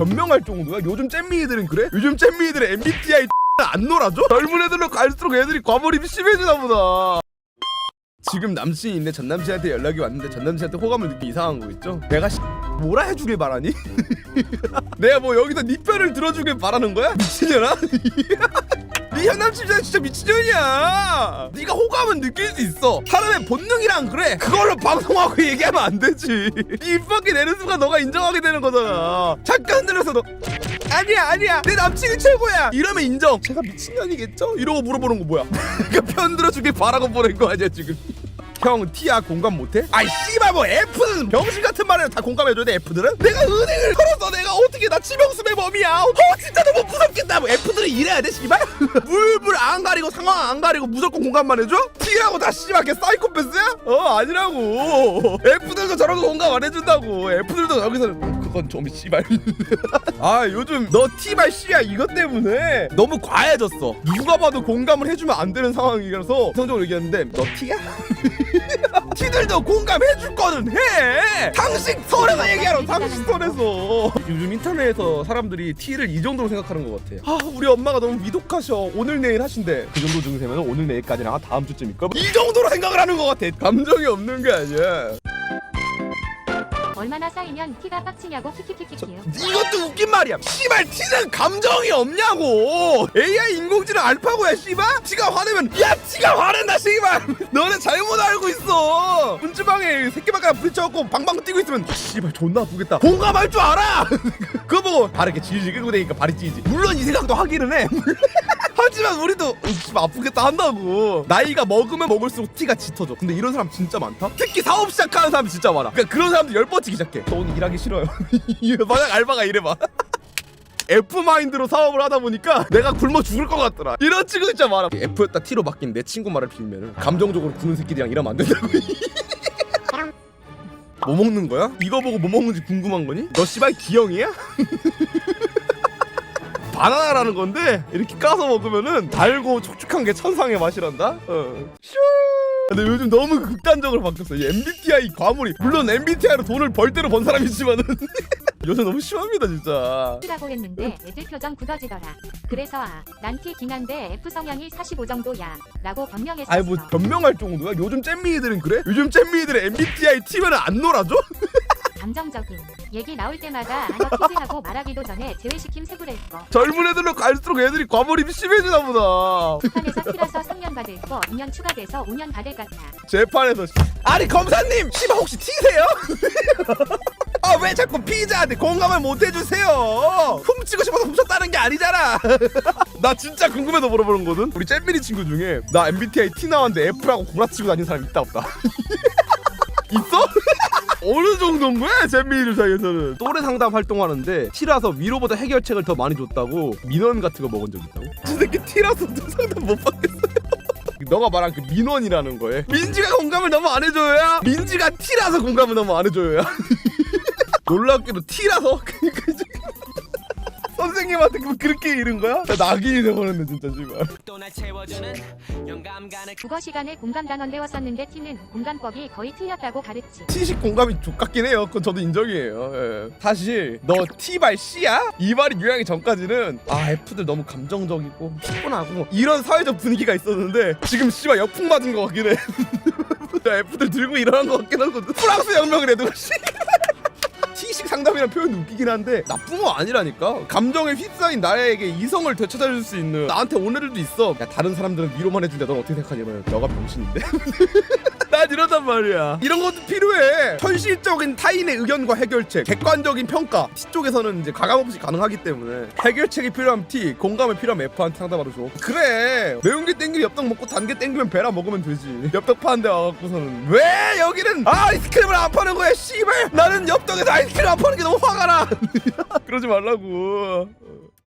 변명할 정도야? 요즘 잼미이들은 그래? 요즘 잼미이들은 MBTI 안 놀아줘? 젊은 애들로 갈수록 애들이 과몰입이 심해지나 보다 지금 남친이 있는데 전 남친한테 연락이 왔는데 전 남친한테 호감을 느끼 이상한 거 있죠? 내가 씨, 뭐라 해주길 바라니? 내가 뭐 여기서 네 편을 들어주길 바라는 거야? 미친년아? 네 현남친이랑 진짜 미친년이야. 네가 호감은 느낄 수 있어. 사람의 본능이랑 그래. 그걸로 방송하고 얘기하면 안 되지. 네 입 밖에 내는 순간 너가 인정하게 되는 거잖아. 잠깐 들어서 너 아니야 아니야. 내 남친이 최고야. 이러면 인정. 제가 미친년이겠죠? 이러고 물어보는 거 뭐야? 그러니까 편 들어주길 바라고 보낸 거 아니야 지금 형 T야 공감 못해? 아이 씨발 뭐 F는 병신 같은 말에 다 공감해줘야 돼 F들은? 내가 은행을 털어서 내가 어떻게 나 치명수의 범이야 어 진짜 너무 무섭겠다 뭐 F들은 이래야 돼 씨발? 물불 안 가리고 상황 안 가리고 무조건 공감만 해줘? T라고 다 씨발 걔 사이코패스야? 어 아니라고 F들도 저런 거 공감 안 해준다고 F들도 여기서는 어, 그건 좀 씨발. 아 요즘 너 T발 C야 이것 때문에. 너무 과해졌어. 누가 봐도 공감을 해주면 안 되는 상황이라서 성적으로 얘기했는데 너 T야? 티들도 공감해줄 거는 해! 상식 선에서 얘기하러 상식 선에서. 요즘 인터넷에서 사람들이 T를 이 정도로 생각하는 것 같아. 아 우리 엄마가 너무 위독하셔. 오늘 내일 하신대. 그 정도 증세면 오늘 내일까지나 다음 주쯤일까 이 정도로 생각을 하는 것 같아. 감정이 없는 게 아니야 얼마나 쌓이면 티가 빡치냐고 키키키키키요. 이것도 웃긴 말이야. 씨발 티는 감정이 없냐고. AI 인공지능 알파고야 씨발. 티가 화내면 야 티가 화낸다 씨발. 너네 잘못 알고 있어. 문지방에 새끼발가락 부딪혀갖고 방방 뛰고 있으면 아, 씨발 존나 아프겠다. 공감할 줄 알아. 그거 보고 바르게 질질 끌고 다니까 발이 찌지. 물론 이 생각도 하기는 해. 하지만 우리도 어, 씨발 아프겠다 한다고. 나이가 먹으면 먹을수록 티가 짙어져. 근데 이런 사람 진짜 많다? 특히 사업 시작하는 사람 진짜 많아. 그러니까 그런 사람들 열 번째 시작해. 저 오늘 일하기 싫어요. 만약 알바가 이래봐. F 마인드로 사업을 하다 보니까 내가 굶어 죽을 것 같더라. 이런 친구 진짜 많아. F였다 T로 바뀐 내 친구 말을 빌면 감정적으로 구는 새끼들이랑 일하면 안 된다고. 뭐 먹는 거야? 이거 보고 뭐 먹는지 궁금한 거니? 너 씨발 기형이야? 바나나라는 건데 이렇게 까서 먹으면은 달고 촉촉한 게 천상의 맛이란다. 어. 슈. 근데 요즘 너무 극단적으로 바뀌었어. 이 MBTI 과몰이 물론 MBTI로 돈을 벌 대로 번 사람이지만은 요새 너무 심합니다 진짜. T라고 했는데 애들 표정 굳어지더라. 그래서 아, 난 T긴 한데 F 성향이 45 정도야. 라고 변명했었어. 아니 뭐 변명할 정도야? 요즘 잼미이들은 그래? 요즘 잼미이들은 MBTI T면은 안 놀아줘? 감정적인 얘기 나올 때마다 아너 키즈하고 말하기도 전에 제외시킴 세부랬고 젊은 애들로 갈수록 애들이 과몰입이 심해지나 보다. 북한에서 T라서 3년 받을 거 2년 추가돼서 5년 받을 같아. 재판에서 씨- 아니 검사님 씨발 혹시 T세요? 아 왜 자꾸 피자한테 공감을 못 해주세요 훔치고 싶어서 훔쳤다는 게 아니잖아 나 진짜 궁금해서 물어보는 거든 우리 잼민이 친구 중에 나 MBTI T 나왔는데 F라고 구라치고 다니는 사람 있다 없다 있어? 어느 정도인 거야 잼민이들 사이에서는? 또래 상담 활동하는데 T라서 위로보다 해결책을 더 많이 줬다고 민원 같은 거 먹은 적 있다고? 저 새끼 T라서 또 상담 못 받겠어요 너가 말한 그 민원이라는 거에? 민지가 공감을 너무 안 해줘야 민지가 T라서 공감을 너무 안 해줘야 놀랍게도 T라서? 그러니까 이제 선생님한테 그- 그렇게 잃은 거야? 나 낙인이 돼버렸네 진짜 씨발 또날 채워주는 영감 가는 국어 시간에 공감 단원 배웠었는데 T는 공감법이 거의 틀렸다고 가르치. T식 공감이 족같긴 해요 그건 저도 인정이에요 예. 사실 너 T발 C야? 이 말이 유행하기 전까지는 아 F들 너무 감정적이고 피곤하고 이런 사회적 분위기가 있었는데 지금 씨발 역풍 맞은 거 같긴 해 F들 들고 일어난 거 같긴 하거든 프랑스 혁명을 해도 씨 상담이라는 표현이 웃기긴 한데 나쁜 거 아니라니까. 감정에 휩싸인 나에게 이성을 되찾아줄 수 있는 나한테 온 애들도 있어. 야 다른 사람들은 위로만 해준다. 넌 어떻게 생각하냐 면 너가 병신인데 난 이런단 말이야. 이런 것도 필요해. 현실적인 타인의 의견과 해결책 객관적인 평가. T 쪽에서는 이제 가감 없이 가능하기 때문에. 해결책이 필요한 T 공감이 필요한 F한테 상담하러 줘. 그래. 매운 게 땡기면 엽떡 먹고 단 게 땡기면 배라 먹으면 되지. 엽떡 파는데 와갖고서는. 왜? 여기는 아, 아이스크림을 안 파는 거야 씨발! 나는 엽떡에서 아이스크림 안 파는 게 너무 화가 나. 그러지 말라고